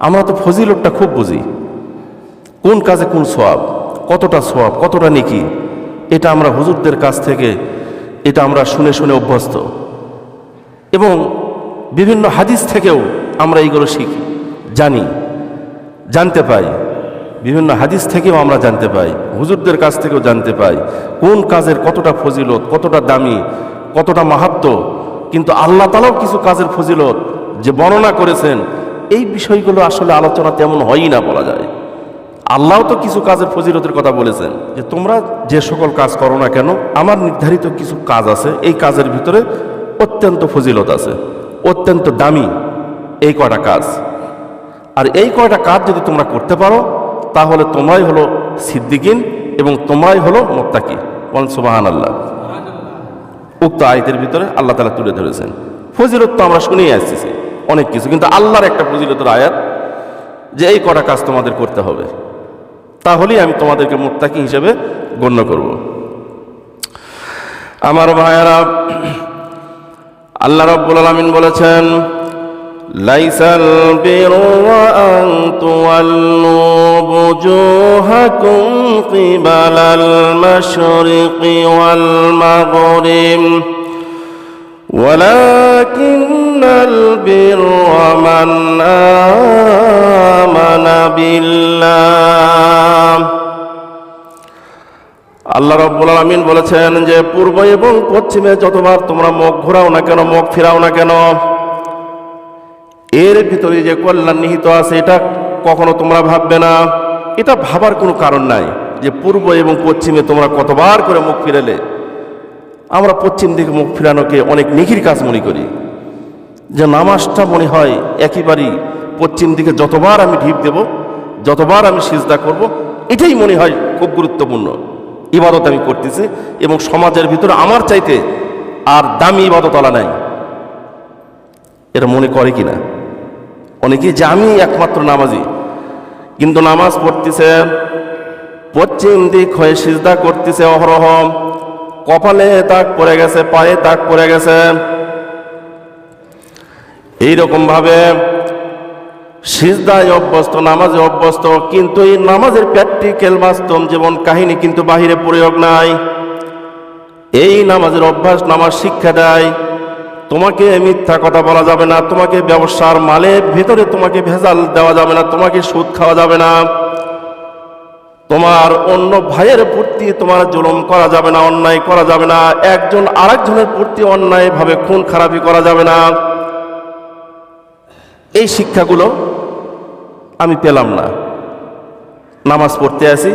আমরা তো ফজিলতটা খুব বুঝি। কোন কাজে কোন সোয়াব? কতটা সোয়াব? কতটা নেকি? এটা আমরা হুজুরদের কাছ থেকে, এটা আমরা শুনে শুনে অভ্যস্ত। এবং বিভিন্ন হাদিস থেকেও আমরা এইগুলো শিখি, জানি, জানতে পাই। বিভিন্ন হাদিস থেকেও আমরা জানতে পাই, হুজুরদের কাছ থেকেও জানতে পাই, কোন কাজের কতটা ফজিলত, কতটা দামি, কতটা মাহাত্ম। কিন্তু আল্লাহ তালাও কিছু কাজের ফজিলত যে বর্ণনা করেছেন এই বিষয়গুলো আসলে আলোচনা তেমন হয়ই না বলা যায়। আল্লাহ তো কিছু কাজের ফজিলতের কথা বলেছেন যে তোমরা যে সকল কাজ করো না কেন, আমার নির্ধারিত কিছু কাজ আছে, এই কাজের ভিতরে অত্যন্ত ফজিলত আছে, অত্যন্ত দামি এই কয়টা কাজ। আর এই কয়টা কাজ যদি তোমরা করতে পারো, তাহলে তোমরাই হলো সিদ্দিকিন এবং তোমরাই হলো মোত্তাকি। বলেন সুবাহান আল্লাহ উক্ত আয়তের ভিতরে আল্লাহ তালা তুলে ধরেছেন। ফজিলত তো আমরা শুনেই আসতেছি অনেক কিছু কিন্তু আল্লাহর একটা ফজিলতের আয়াত যে এই কটা কাজ তোমাদের করতে হবে তাহলেই আমি তোমাদেরকে মোত্তাকি হিসেবে গণ্য করব আমার ভাইয়ারা আল্লাহ রাব্বুল আলামিন বলেছেন লাইসাল বিররা আন তুওয়াল্লু বুজুহাকুম কিবালাল মাশরিকি ওয়াল মাগরিব ولكن البر من آمن بالله আল্লাহ রব্বুল আলমিন বলেছেন যে পূর্ব এবং পশ্চিমে যতবার তোমরা মুখ ঘোরাও না কেন মুখ ফিরাও না কেন এর ভিতরে যে কল্যাণ নিহিত আছে এটা কখনো তোমরা ভাববে না এটা ভাবার কোনো কারণ নাই যে পূর্ব এবং পশ্চিমে তোমরা কতবার করে মুখ ফিরালে আমরা পশ্চিম দিকে মুখ ফিরানোকে অনেক নিখির কাজ মনে করি যে নামাজটা মনে হয় একেবারেই পশ্চিম দিকে যতবার আমি ঢিপ দেব, যতবার আমি সিজদা করব, এটাই মনে হয় খুব গুরুত্বপূর্ণ। ইবাদত আমি করতেছি এবং সমাজের ভিতরে আমার চাইতে আর দামি ইবাদত আলা নাই। এটা মনে করে কি না অনেকেই যে আমি একমাত্র নামাজি, কিন্তু নামাজ পড়তেছে, পশ্চিম দিক হয়ে সিজদা করতেছে অহরহ, কপালে দাগ পড়ে গেছে, পায়ে দাগ পড়ে গেছে এইরকম ভাবে সিজদায় অভ্যস্ত, নামাজে অভ্যস্ত, কিন্তু এই নামাজের প্র্যাকটিক্যাল বাস্তব জীবন কাহিনী কিন্তু বাহিরে প্রয়োগ নাই। এই নামাজের অভ্যাস নামাজ শিক্ষা দেয়। তোমাকে মিথ্যা কথা বলা যাবে না, তোমাকে ব্যবসার মালের ভেতরে তোমাকে ভেজাল দেওয়া যাবে না, তোমাকে সুদ খাওয়া যাবে না। তোমার অন্য ভাইয়ের প্রতি তোমার জুলুম করা যাবে না, অন্যায় করা যাবে না, একজন আরেকজনের প্রতি অন্যায়ভাবে খুন খারাপি করা যাবে না। এই শিক্ষাগুলো আমি পেলাম না। নামাজ পড়তে আসি,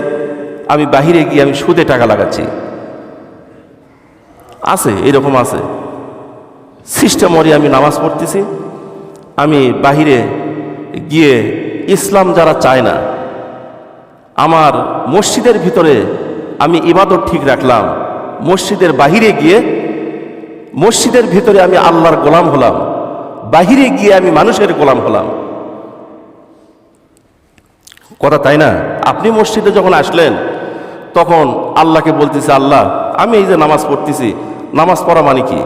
আমি বাহিরে গিয়ে আমি সুদে টাকা লাগাচ্ছি। আছে, এরকম আছে। সিস্টেম সিস্টেমরি আমি নামাজ পড়তেছি, আমি বাহিরে গিয়ে ইসলাম যারা চায় না, আমার মসজিদের ভিতরে আমি ইবাদত ঠিক রাখলাম, মসজিদের বাহিরে গিয়ে মসজিদের ভিতরে আমি আল্লাহর গোলাম হলাম। বাহিরে গিয়ে আমি মানুষের গোলাম হলাম। কথা তাই না? আপনি মসজিদে যখন আসলেন, তখন আল্লাহকে বলতেছে, আল্লাহ, আমি এই যে নামাজ পড়তেছি, নামাজ পড়া মানে কি?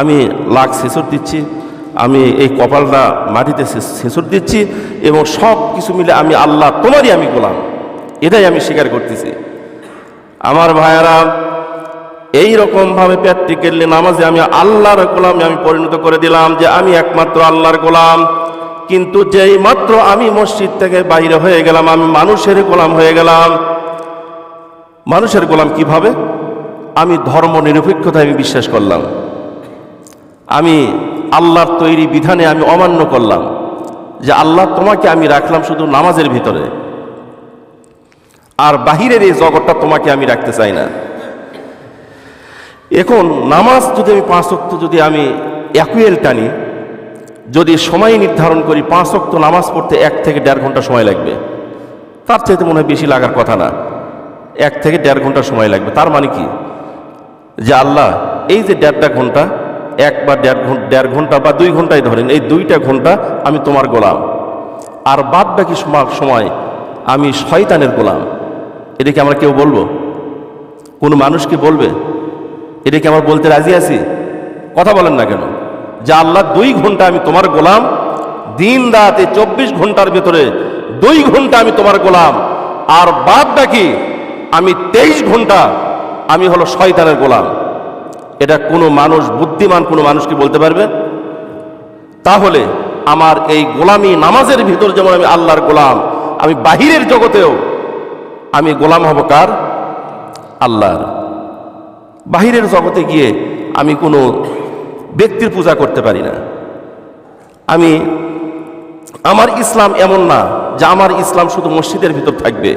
আমি লাখ শেষর দিচ্ছি, আমি এই কপালটা মাটিতে শেষর দিচ্ছি এবং সব কিছু মিলে আমি আল্লাহ তোমারই আমি গোলাম। এটাই আমি স্বীকার করতেছি। আমার ভাইয়ারা এই রকম রকমভাবে প্র্যাকটিক্যালি নামাজে আমি আল্লাহর গোলামে, আমি পরিণত করে দিলাম যে আমি একমাত্র আল্লাহর গোলাম। কিন্তু যেই মাত্র আমি মসজিদ থেকে বাইরে হয়ে গেলাম, আমি মানুষের গোলাম হয়ে গেলাম। মানুষের গোলাম কীভাবে? আমি ধর্ম নিরপেক্ষতায় আমি বিশ্বাস করলাম। আমি আল্লাহর তৈরি বিধানে আমি অমান্য করলাম যে আল্লাহ তোমাকে আমি রাখলাম শুধু নামাজের ভিতরে। আর বাহিরের এই জগৎটা তোমাকে আমি রাখতে চাই না। এখন নামাজ যদি আমি পাঁচ অক্ত যদি আমি অ্যাকুয়েল টানি, যদি সময় নির্ধারণ করি পাঁচ অক্ত নামাজ পড়তে এক থেকে দেড় ঘণ্টা সময় লাগবে, তার চাইতে মনে হয় বেশি লাগার কথা না। এক থেকে দেড় ঘণ্টা সময় লাগবে। তার মানে কি? যে আল্লাহ, এই যে দেড়টা ঘণ্টা, এক বা দেড় ঘণ্টা দেড় ঘণ্টা বা দুই ঘন্টায় ধরেন, এই দুইটা ঘণ্টা আমি তোমার গোলাম। আর বাদ বাকি সময় আমি শয়তানের গোলাম। এটা কি আমরা কেউ বলব? কোনো মানুষ কি বলবে? এটা কি আমরা বলতে রাজি আছি? কথা বলেন না কেন? যে আল্লাহ দুই ঘণ্টা আমি তোমার গোলাম, দিন রাত চব্বিশ ঘণ্টার ভেতরে দুই ঘণ্টা আমি তোমার গোলাম, আর বাদ বাকি আমি তেইশ ঘণ্টা আমি হলো শয়তানের গোলাম। এটা কোনো মানুষ, বুদ্ধিমান কোনো মানুষ কি বলতে পারবে? তাহলে আমার এই গোলামি নামাজের ভিতর যেমন আমি আল্লাহর গোলাম, আমি বাহিরের জগতেও আমি গোলাম হব কার? আল্লাহর। বাহিরের জগতে গিয়ে আমি কোনো ব্যক্তির পূজা করতে পারি না। আমি, আমার ইসলাম এমন না যে আমার ইসলাম শুধু মসজিদের ভিতর থাকবে।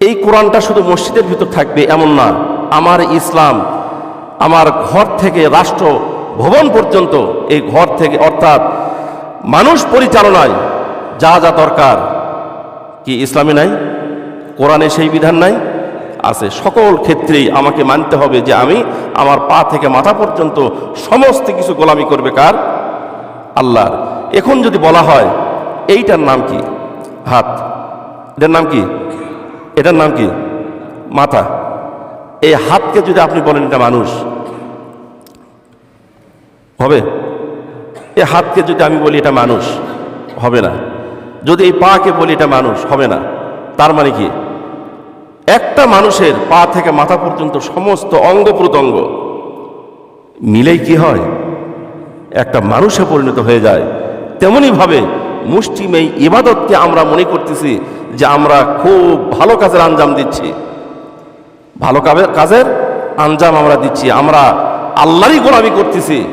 এই কোরআনটা শুধু মসজিদের ভিতর থাকবে এমন না। আমার ইসলাম, আমার ঘর থেকে রাষ্ট্র ভবন পর্যন্ত এই ঘর থেকে, অর্থাৎ মানুষ পরিচালনায় যা যা দরকার, কি ইসলামে নাই? কোরআনে সেই বিধান নাই? আছে। সকল ক্ষেত্রেই আমাকে মানতে হবে যে আমি আমার পা থেকে মাথা পর্যন্ত সমস্ত কিছু গোলামি করবে কার? আল্লাহর। এখন যদি বলা হয়, এইটার নাম কি? হাত। এটার নাম কি? এটার নাম কি? মাথা। এই হাতকে যদি আপনি বলেন এটা মানুষ, হবে? এই হাতকে যদি আমি বলি এটা মানুষ, হবে না। যদি এই পাকে বলি এটা মানুষ, হবে না। তার মানে কি? একটা মানুষের পা থেকে মাথা পর্যন্ত সমস্ত অঙ্গ প্রত্যঙ্গ মিলেই কি হয়? একটা মানুষে পরিণত হয়ে যায়। তেমনইভাবে মুষ্টিম এই ইবাদতকে আমরা মনে করতেছি যে আমরা খুব ভালো কাজের আঞ্জাম দিচ্ছি। ভালো কাজের আঞ্জাম আমরা দিচ্ছি। আমরা আল্লাহরই গোলামি করতেছি।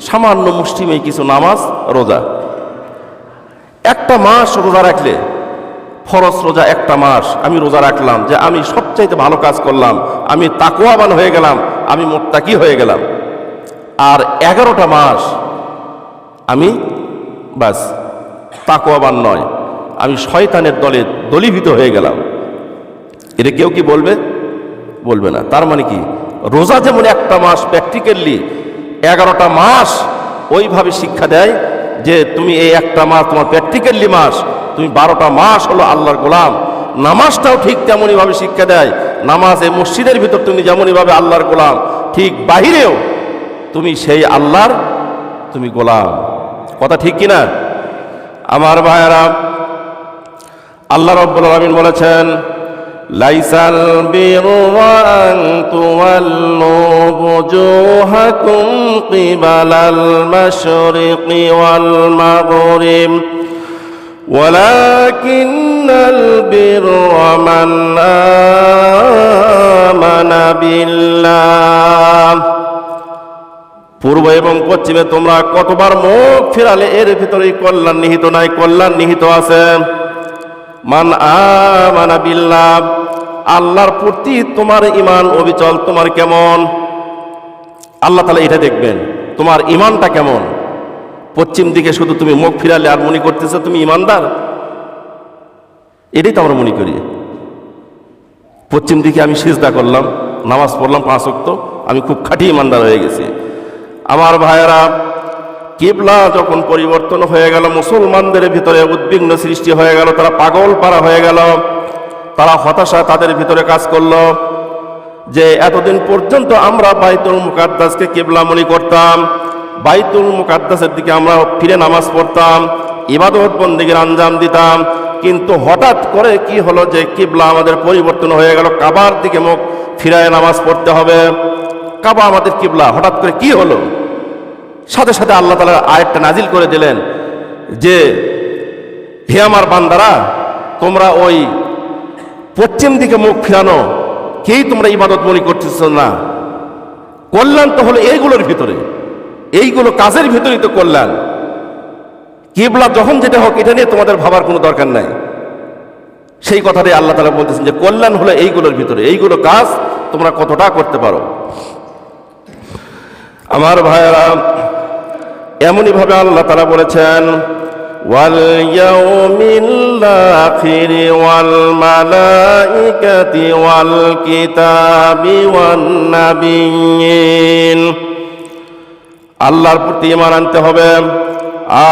সামান্য মুষ্টিমেই কিছু নামাজ, রোজা। একটা মাস রোজা রাখলে ফরজ রোজা একটা মাস আমি রোজা রাখলাম যে আমি সবচাইতে ভালো কাজ করলাম, আমি তাকুয়াবান হয়ে গেলাম, আমি মোত্তাকি হয়ে গেলাম। আর এগারোটা মাস আমি বাস তাকুয়াবান নয়, আমি শয়তানের দলে দলীভূত হয়ে গেলাম। এটা কেউ কি বলবে? বলবে না। তার মানে কি? রোজা যেমন একটা মাস প্র্যাকটিক্যালি এগারোটা মাস ওইভাবে শিক্ষা দেয় যে তুমি এই একটা মাস তোমার প্র্যাকটিক্যালি মাস তুমি বারোটা মাস হলো আল্লাহর গোলাম। নামাজটাও ঠিক তেমনইভাবে শিক্ষা দেয়। নামাজ এই মসজিদের ভিতর তুমি যেমনইভাবে আল্লাহর গোলাম, ঠিক বাহিরেও তুমি সেই আল্লাহর তুমি গোলাম। কথা ঠিক কিনা? আমার ভাইয়ারা, আল্লাহ রব্বুল আলামিন বলেছেন, লাইসাল বিররা আন তুওয়াল্লু বুজুহাকুম কিবালাল ولكن البر من آمن بالله পূর্ব এবং পশ্চিমে তোমরা কতবার মুখ ফিরালে এর ভিতরেই কল্যাণ নিহিত নাই কল্যাণ নিহিত আছে মান আমানা বিল্লাহ আল্লাহর প্রতি তোমার ইমান অবিচল তোমার কেমন আল্লাহ তালা এটা দেখবেন তোমার ইমানটা কেমন পশ্চিম দিকে শুধু তুমি মুখ ফিরালে আর মনে করতেছো, তুমি ইমানদার? এটাই তো আমরা মনে করি। পশ্চিম দিকে আমি সিজদা করলাম, নামাজ পড়লাম পাঁচ অক্ত আমি খুব খাঁটি ইমানদার হয়ে গেছি। আমার ভাইয়েরা, কিবলা যখন পরিবর্তন হয়ে গেল, মুসলমানদের ভিতরে উদ্বিগ্ন সৃষ্টি হয়ে গেল, তারা পাগল পারা হয়ে গেল, তারা হতাশা তাদের ভিতরে কাজ করল যে এতদিন পর্যন্ত আমরা বাইতুল মুকাদ্দাসকে কিবলা মনে করতাম বাইতুল মুকাদ্দাসের দিকে আমরা ফিরে নামাজ পড়তাম, ইবাদত বন্দিগির আঞ্জাম দিতাম, কিন্তু হঠাৎ করে কি হলো যে কিবলা আমাদের পরিবর্তন হয়ে গেল, কাবার দিকে মুখ ফিরায় নামাজ পড়তে হবে। কাবা আমাদের কিবলা, হঠাৎ করে কি হলো? সাথে সাথে আল্লাহ তালা আরেকটা নাজিল করে দিলেন যে, হে আমার বান্দারা, তোমরা ওই পশ্চিম দিকে মুখ ফিরানো, কেই তোমরা ইবাদত মনে করতেছ না? কল্যাণ তো হলো এইগুলোর ভিতরে। এইগুলো কাজের ভিতরেই তো কল্যাণ। কিবলা যখন যেটা হোক, এটা নিয়ে তোমাদের ভাবার কোনো দরকার নাই। সেই কথাটাই আল্লাহ তালা বলতেছেন যে, কল্যাণ হলো এইগুলোর ভিতরে। এইগুলো কাজ তোমরা কতটা করতে পারো। আমার ভাইয়েরা এমনই ভাবে আল্লাহ তারা বলেছেন, ওয়াল মালাইকাতি আল্লাহর প্রতি ইমান আনতে হবে,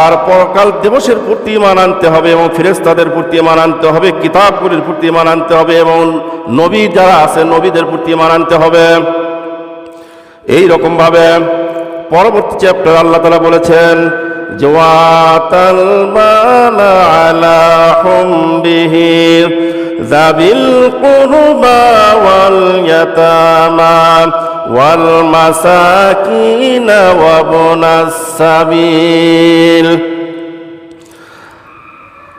আর পরকাল দিবসের প্রতি ইমান আনতে হবে এবং ফেরেস্তাদের প্রতি ইমান আনতে হবে, কিতাবগুলির প্রতি ইমান আনতে হবে এবং নবী যারা আছে নবীদের প্রতি ইমান আনতে হবে। এই রকম ভাবে পরবর্তী চ্যাপ্টার আল্লাহ তালা বলেছেন জওয়াতাল মাল আলা হুমবিহি যাবিল কুরবা ওয়াল ওয়া ইবনাস সাবিল।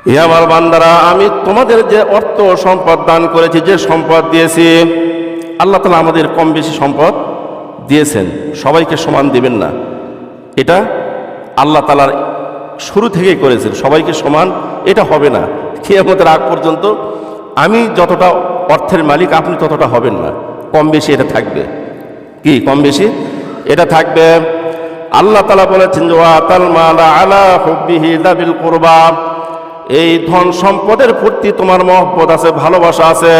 হে আমার বান্দারা, আমি তোমাদের যে অর্থ সম্পদ দান করেছি, যে সম্পদ দিয়েছি, আল্লাহ তালা আমাদের কম বেশি সম্পদ দিয়েছেন। সবাইকে সমান দিবেন না। এটা আল্লাহ তালার শুরু থেকেই করেছেন। সবাইকে সমান, এটা হবে না। কিয়ামতের আগ পর্যন্ত আমি যতটা অর্থের মালিক, আপনি ততটা হবেন না। কম বেশি এটা থাকবে। কি, কম বেশি? এটা থাকবে, আল্লাহ তালা বলেছেন আলা কুরবা। এই ধন সম্পদের প্রতি তোমার মহব্বত আছে, ভালোবাসা আছে।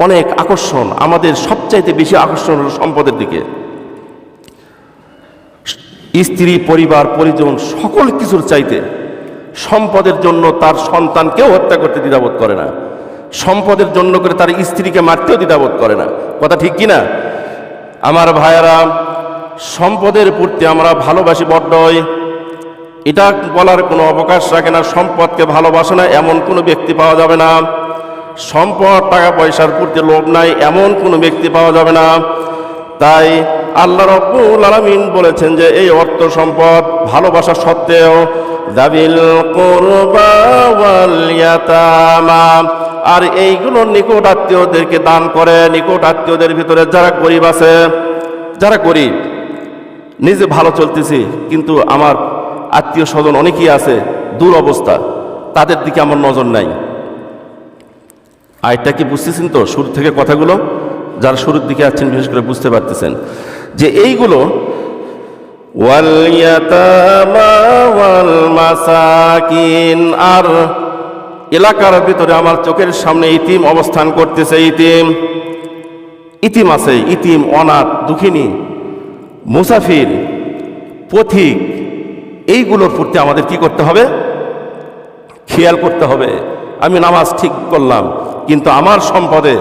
অনেক আকর্ষণ, আমাদের সবচাইতে বেশি আকর্ষণ হল সম্পদের দিকে। স্ত্রী, পরিবার, পরিজন, সকল কিছুর চাইতে সম্পদের জন্য তার সন্তানকেও হত্যা করতে দ্বিধাবোধ করে না। সম্পদের জন্য করে তার স্ত্রীকে মারতেও দ্বিধাবোধ করে না। কথা ঠিক কি না আমার ভাইয়েরা, সম্পদের প্রতি আমরা ভালোবাসি বড্ডই এটা বলার কোনো অবকাশ রাখে না, সম্পদকে ভালোবাসে না, এমন কোনো ব্যক্তি পাওয়া যাবে না। সম্পদ টাকা পয়সার প্রতি লোভ নাই, এমন কোনো ব্যক্তি পাওয়া যাবে না। তাই আল্লাহ রব্বুল আলামিন বলেছেন যে, এই অর্থ সম্পদ ভালোবাসা সত্ত্বেও কুরবা আর এইগুলো নিকট আত্মীয়দেরকে দান করে, নিকট আত্মীয়দের ভিতরে যারা গরিব আছে, যারা গরিব, নিজে ভালো চলতেছি, কিন্তু আমার আত্মীয় স্বজন অনেকেই আছে, দূর অবস্থা, তাদের দিকে আমার নজর নাই। আয়টা কি বুঝতেছেন তো, শুরু থেকে কথাগুলো? যারা শুরুর দিকে আছেন, বিশেষ করে বুঝতে পারতেছেন। যে এইগুলো আর এলাকার ভিতরে আমার চোখের সামনে ইতিম অবস্থান করতেছে ইতিম। ইতিম আছে, ইতিম, অনাথ, দুঃখিনী, মুসাফির, পথিক। এইগুলোর প্রতি আমাদের কি করতে হবে? খেয়াল করতে হবে। আমি নামাজ ঠিক করলাম, কিন্তু আমার সম্পদে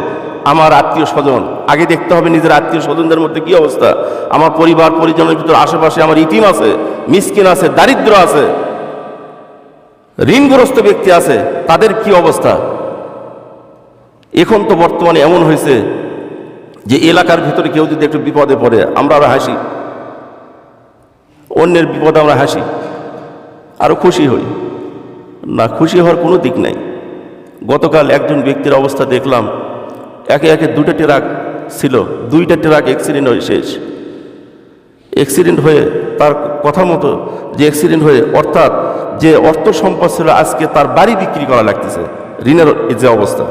আমার আত্মীয় স্বজন। আগে দেখতে হবে নিজের আত্মীয় স্বজনদের মধ্যে কি অবস্থা। আমার পরিবার, পরিজনের ভিতর আশেপাশে আমার ইতিম আছে, মিসকিন আছে, দারিদ্র আছে, ঋণগ্রস্ত ব্যক্তি আছে, তাদের কি অবস্থা? এখন তো বর্তমানে এমন হয়েছে যে এলাকার ভিতরে কেউ যদি একটু বিপদে পড়ে, আমরা আরও হাসি। অন্যের বিপদে আমরা হাসি। আরও খুশি হই। না, খুশি হওয়ার কোনো দিক নাই। গতকাল একজন ব্যক্তির অবস্থা দেখলাম। একে একে দুটো ট্রাক ছিল, দুইটা ট্রাক অ্যাক্সিডেন্ট হয়ে শেষ। অ্যাক্সিডেন্ট হয়ে তার কথা মতো যে অ্যাক্সিডেন্ট হয়ে, অর্থাৎ যে অর্থ সম্পদ ছিল আজকে তার বাড়ি বিক্রি করা লাগতেছে। ঋণের যে অবস্থা।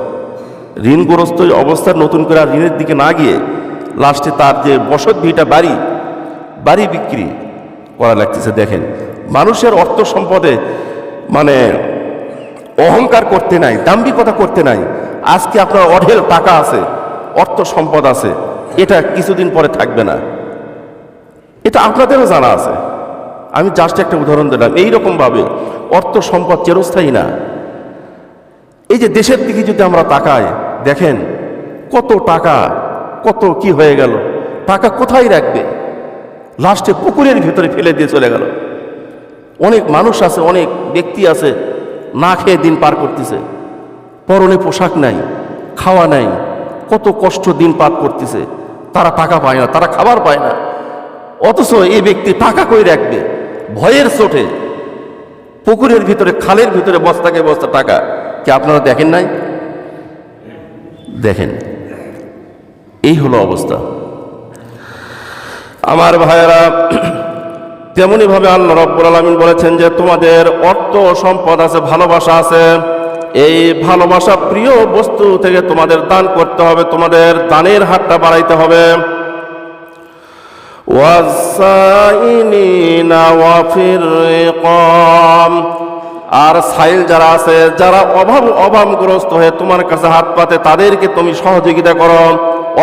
ঋণগ্রস্ত অবস্থা নতুন করে আর ঋণের দিকে না গিয়ে লাস্টে তার যে বসত ভিটা বাড়ি বাড়ি বিক্রি করা লাগতেছে, দেখেন। মানুষের অর্থ সম্পদে মানে অহংকার করতে নাই, দাম্ভিকতা করতে নাই। আজকে আপনার অঢেল টাকা আছে, অর্থ সম্পদ আছে, এটা কিছুদিন পরে থাকবে না। এটা আপনাদেরও জানা আছে। আমি জাস্ট একটা উদাহরণ দিলাম, এইরকমভাবে অর্থ সম্পদ চেরস্থায়ী না। এই যে দেশের দিকে যদি আমরা তাকাই, দেখেন কত টাকা, কত কি হয়ে গেল, টাকা কোথায় রাখবে? লাস্টে পুকুরের ভিতরে ফেলে দিয়ে চলে গেল। অনেক মানুষ আছে, অনেক ব্যক্তি আছে, না খেয়ে দিন পার করতেছে। পরনে পোশাক নাই, খাওয়া নাই, কত কষ্ট দিন পার করতেছে। তারা টাকা পায় না, তারা খাবার পায় না। অথচ এই ব্যক্তি টাকা কই রাখবে? ভয়ের চোটে। পুকুরের ভিতরে, খালের ভিতরে বস্তাকে বস্তা টাকা। কি আপনারা দেখেন নাই? দেখেন। এই হলো অবস্থা। আমার ভাইয়েরা তেমনি ভাবে আল্লাহ রব্বুল আলমিন বলেছেন যে, তোমাদের অর্থ সম্পদ আছে, ভালোবাসা আছে। এই ভালোবাসা প্রিয় বস্তু থেকে তোমাদের দান করতে হবে, তোমাদের দানের হাতটা বাড়াইতে হবে। আর সাইল যারা আছে, যারা অভাব অভাবগ্রস্ত হয়ে তোমার কাছে হাত পাতে, তাদেরকে তুমি সহযোগিতা করো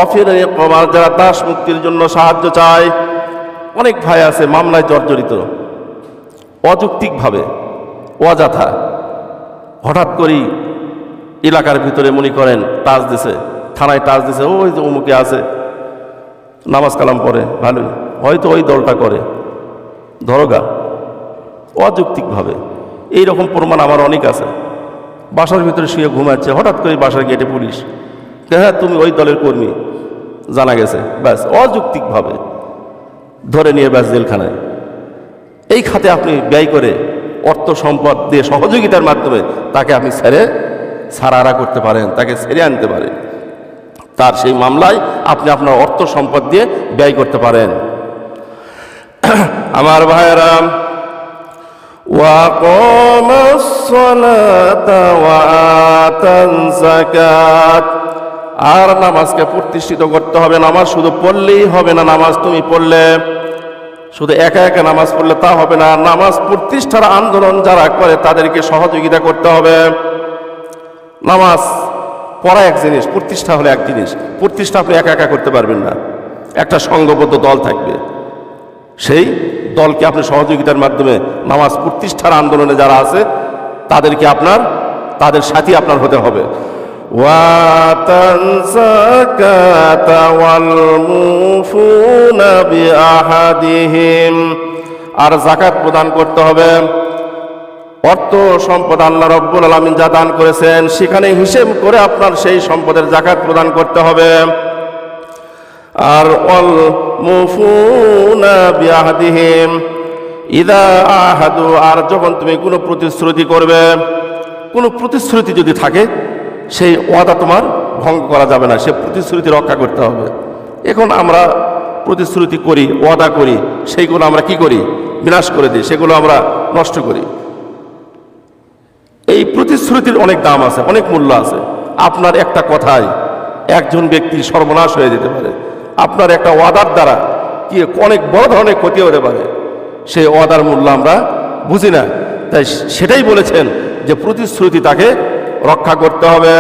অফির রিকাম। আর যারা দাস মুক্তির জন্য সাহায্য চায়, অনেক ভাই আছে মামলায় জর্জরিত, অযৌক্তিকভাবে, অযথা হঠাৎ করেই এলাকার ভিতরে মনে করেন টাচ দিছে, থানায় টাচ দিছে, ওই যে অমুকে আছে, নামাজ কালাম পড়ে ভালোই হয়তো ওই দলটা করে। ধরোগা অযৌক্তিকভাবে। এই রকম প্রমাণ আমার অনেক আছে। বাসার ভিতরে শুয়ে ঘুমাচ্ছে, হঠাৎ করে বাসার গেটে পুলিশ। হ্যাঁ তুমি ওই দলের কর্মী, জানা গেছে। ব্যাস, অযৌক্তিকভাবে ধরে নিয়ে ব্যাস জেলখানায়। এই খাতে আপনি ব্যয় করে অর্থ সম্পদ দিয়ে সহযোগিতার মাধ্যমে তাকে আপনি ছেড়ে সারারা করতে পারেন তাকে ছেড়ে আনতে পারেন তার সেই মামলায় আপনি আপনার অর্থ সম্পদ দিয়ে ব্যয় করতে পারেন আমার ভাইয়েরা وأقام الصلاة وآتى الزكاة আর নামাজকে প্রতিষ্ঠিত করতে হবে নামাজ শুধু পড়লেই হবে না নামাজ তুমি পড়লে শুধু একা একা নামাজ পড়লে তা হবে না, নামাজ প্রতিষ্ঠার আন্দোলন যারা করে তাদেরকে সহযোগিতা করতে হবে। নামাজ পড়া এক জিনিস, প্রতিষ্ঠা হলে এক জিনিস। প্রতিষ্ঠা আপনি একা একা করতে পারবেন না। একটা সংঘবদ্ধ দল থাকবে। সেই দলকে আপনি সহযোগিতার মাধ্যমে নামাজ প্রতিষ্ঠার আন্দোলনে যারা আছে, তাদেরকে আপনার, তাদের সাথী আপনার হতে হবে। আর জাকাত প্রদান করতে হবে। অর্থ সম্পদ আল্লাহ রব্বুল আলমিন যা দান করেছেন, সেখানে হিসেব করে আপনার সেই সম্পদের জাকাত প্রদান করতে হবে। আর অল মুফুনা বিয়াহাদিহিম ইদা আহাদু, আর যখন তুমি কোনো প্রতিশ্রুতি করবে, কোনো প্রতিশ্রুতি যদি থাকে সেই ওয়াদা তোমার ভঙ্গ করা যাবে না, সে প্রতিশ্রুতি রক্ষা করতে হবে। এখন আমরা প্রতিশ্রুতি করি, ওয়াদা করি, সেইগুলো আমরা কি করি? বিনাশ করে দিই, সেগুলো আমরা নষ্ট করি। এই প্রতিশ্রুতির অনেক দাম আছে, অনেক মূল্য আছে। আপনার একটা কথায় একজন ব্যক্তির সর্বনাশ হয়ে যেতে পারে। আপনার একটা ওয়াদার দ্বারা কি অনেক বড় ধরনের ক্ষতি হতে পারে। সেই ওয়াদার মূল্য আমরা বুঝি না। তাই সেটাই বলেছেন যে প্রতিশ্রুতি তাকে রক্ষা করতে হবে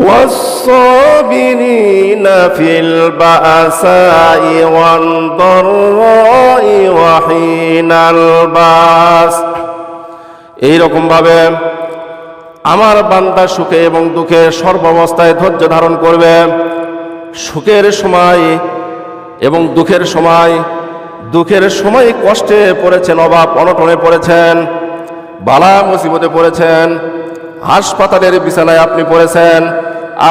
والصابرين في البأساء والضراء وحين الباس এইরকম ভাবে আমার বান্দা সুখে এবং দুঃখে সর্বাবস্থায় ধৈর্য ধারণ করবে সুখের সময় এবং দুঃখের সময় দুঃখের সময় কষ্টে পড়েছেন অভাব অনটনে পড়েছেন বালা মুসিবতে পড়েছেন, হাসপাতালের বিছানায় আপনি পড়েছেন,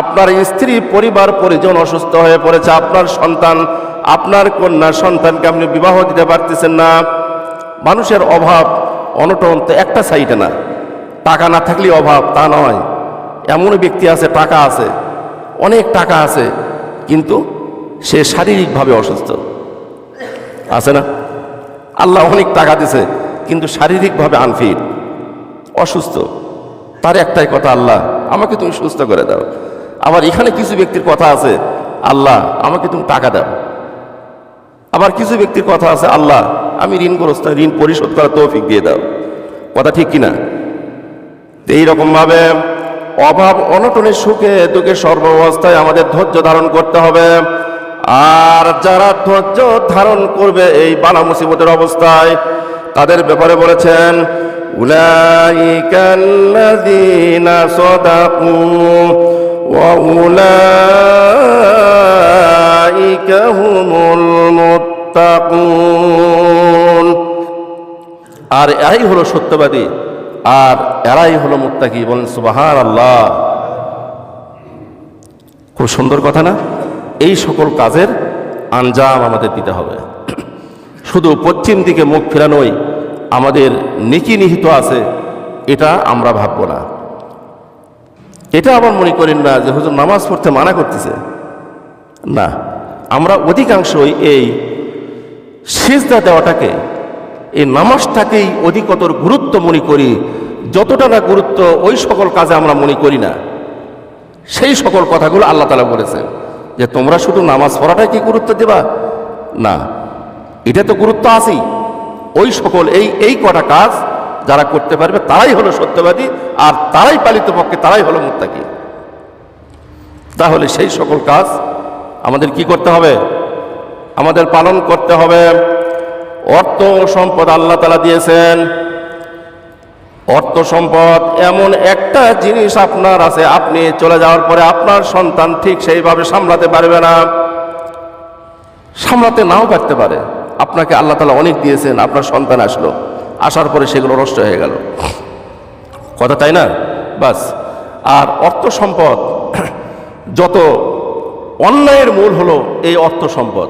আপনার স্ত্রী, পরিবার, পরিজন অসুস্থ হয়ে পড়েছে, আপনার সন্তান, আপনার কন্যা সন্তানকে আপনি বিবাহ দিতে পারতেছেন না। মানুষের অভাব, অনটন তো একটা সাইডে না। টাকা না থাকলে অভাব, তা নয়। এমন ব্যক্তি আছে, টাকা আছে, অনেক টাকা আছে, কিন্তু সে শারীরিকভাবে অসুস্থ। আছে না? আল্লাহ অনেক টাকা দিছে, কিন্তু শারীরিকভাবে আনফিট অসুস্থ। তার একটাই কথা, আল্লাহ, আমাকে তুমি সুস্থ করে দাও। আবার এখানে কিছু ব্যক্তির কথা আছে, আল্লাহ, আমাকে তুমি টাকা দাও। আবার কিছু ব্যক্তির কথা আছে, আল্লাহ, আমি ঋণগ্রস্ত, ঋণ পরিশোধ করার তৌফিক দিয়ে দাও। কথা ঠিক কিনা? এইরকমভাবে অভাব, অনটনের সুখে দুঃখে সর্বাবস্থায় আমাদের ধৈর্য ধারণ করতে হবে। আর যারা ধৈর্য ধারণ করবে এই বালা মুসিবতের অবস্থায়, তাদের ব্যাপারে বলেছেন উলাইকাল্লাযীনা সাদাকু ওয়া উলাইকা হুমুল মুত্তাকুন। আর এরাই হলো সত্যবাদী, আর এরাই হলো মুত্তাকি। বলেন সুবাহান আল্লাহ খুব সুন্দর কথা না? এই সকল কাজের আঞ্জাম আমাদের দিতে হবে। শুধু পশ্চিম দিকে মুখ ফেরানোই আমাদের নিকি নিহিত আছে, এটা আমরা ভাবব না। এটা আবার মনে করেন না যে হুজুর নামাজ পড়তে মানা করতেছে। না, আমরা অধিকাংশই এই সিজদা দেওয়াটাকে, এই নামাজটাকেই অধিকতর গুরুত্ব মনে করি। যতটা না গুরুত্ব ওই সকল কাজে আমরা মনে করি না। সেই সকল কথাগুলো আল্লাহ তালা বলেছেন যে তোমরা শুধু নামাজ পড়াটাই কি গুরুত্ব দেবা? না, এটা তো গুরুত্ব আছেই। ওই সকল এই এই কটা কাজ যারা করতে পারবে, তারাই হলো সত্যবাদী, আর তারাই পালিত পক্ষে, তারাই হলো মুত্তাকি। তাহলে সেই সকল কাজ আমাদের কি করতে হবে? আমাদের পালন করতে হবে। অর্থ সম্পদ আল্লাহ তালা দিয়েছেন। অর্থ সম্পদ এমন একটা জিনিস আপনার আছে, আপনি চলে যাওয়ার পরে আপনার সন্তান ঠিক সেইভাবে সামলাতে পারবে না। সামলাতে নাও পারতে পারে। আপনাকে আল্লাহ তালা অনেক দিয়েছেন, আপনার সন্তান আসলো। আসার পরে সেগুলো নষ্ট হয়ে গেল। কথা তাই না? বাস। আর অর্থ সম্পদ, যত অন্যায়ের মূল হলো এই অর্থ সম্পদ।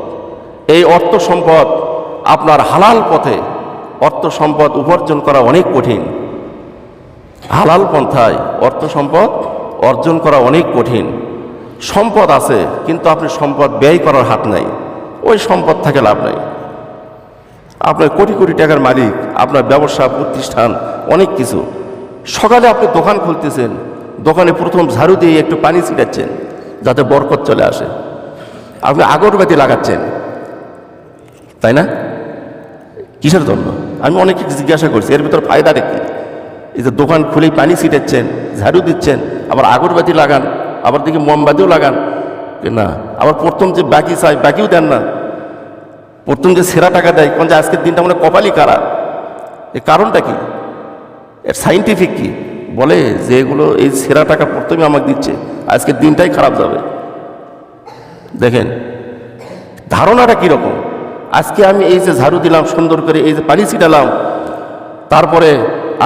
এই অর্থ সম্পদ আপনার হালাল পথে অর্থ সম্পদ উপার্জন করা অনেক কঠিন। হালাল পন্থায় অর্থ সম্পদ অর্জন করা অনেক কঠিন। সম্পদ আছে, কিন্তু আপনি সম্পদ ব্যয় করার হাত নাই। ওই সম্পদ থাকে লাভ নাই। আপনার কোটি কোটি টাকার মালিক, আপনার ব্যবসা, প্রতিষ্ঠান, অনেক কিছু। সকালে আপনি দোকান খুলতেছেন, দোকানে প্রথম ঝাড়ু দিয়ে একটু পানি ছিটাচ্ছেন, যাতে বরকত চলে আসে। আপনি আগরবাতি লাগাচ্ছেন। তাই না? কিসের জন্য? আমি অনেক জিজ্ঞাসা করছি, এর ভিতর ফায়দাটা কি? এই যে দোকান খুলেই পানি ছিটাচ্ছেন, ঝাড়ু দিচ্ছেন, আবার আগরবাতি লাগান, আবার দেখি মোমবাতিও লাগান। না, আবার প্রথম যে বাকি চাই, বাকিও দেন না। প্রথম যে সেরা টাকা দেয়, কোন যে আজকের দিনটা মানে কপালই কারা এর কারণটা কি? এর সাইন্টিফিক কি? বলে যে এগুলো, এই সেরা টাকা প্রথমে আমাকে দিচ্ছে, আজকের দিনটাই খারাপ যাবে। দেখেন, ধারণাটা কীরকম? আজকে আমি এই যে ঝাড়ু দিলাম, সুন্দর করে এই যে পানি ছিটালাম তারপরে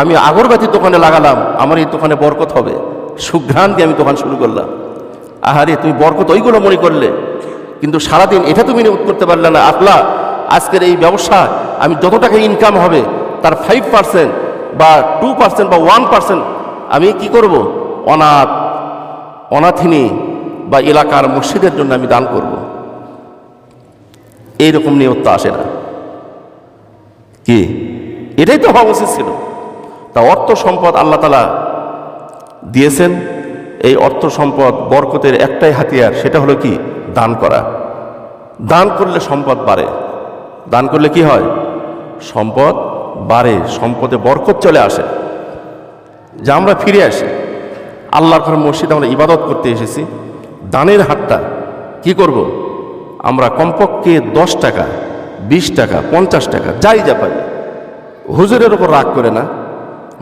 আমি আগরবাতির দোকানে লাগালাম, আমার এই দোকানে বরকত হবে। সুঘ্রাণ দিয়ে আমি দোকান শুরু করলাম। আহারে, তুমি বরকত ওইগুলো মনে করলে। কিন্তু সারাদিন এটা তুমি নিয়োগ করতে পারলে না। আপলা আজকের এই ব্যবসা, আমি যত টাকা ইনকাম হবে, তার ফাইভ পার্সেন্ট বা টু পার্সেন্ট বা ওয়ান পার্সেন্ট আমি কি করব? অনাথ, অনাথিনী বা এলাকার মসজিদের জন্য আমি দান করব। এইরকম নিয়ত আসে না। কি? এটাই তো হওয়া উচিত ছিল। তা অর্থ সম্পদ আল্লাহ তালা দিয়েছেন। এই অর্থ সম্পদ বরকতের একটাই হাতিয়ার, সেটা হলো কি? দান করা। দান করলে সম্পদ বাড়ে। দান করলে কি হয়? সম্পদ বাড়ে, সম্পদে বরকত চলে আসে। যা আমরা ফিরে আসি। আল্লাহর ঘর মসজিদে আমরা ইবাদত করতে এসেছি। দানের হাতটা কি করব? আমরা কমপক্ষে দশ টাকা, বিশ টাকা, পঞ্চাশ টাকা, যাই যা পাই। হুজুরের ওপর রাগ করে না।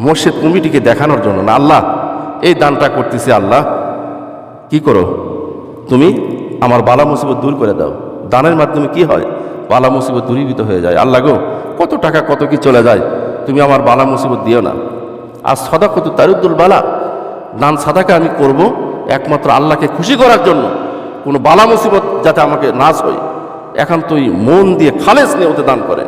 মসজিদ কমিটিকে দেখানোর জন্য না। আল্লাহ, এই দানটা করতেছি আল্লাহ। কি করো? তুমি আমার বালা মুসিবত দূর করে দাও। দানের মাধ্যমে কি হয়? বালা মুসিবত দূরীভূত হয়ে যায়। আল্লাহ গো, কত টাকা, কত কি চলে যায়? তুমি আমার বালা মুসিবত দিও না। আর সদা কত তারুদ্দুল বালা, দান সাদাকে আমি করব একমাত্র আল্লাহকে খুশি করার জন্য। কোনো বালা মুসিবত যাতে আমাকে নাশ হয়। এখন তুই মন দিয়ে খালেস নিয়ে ওতে দান করে।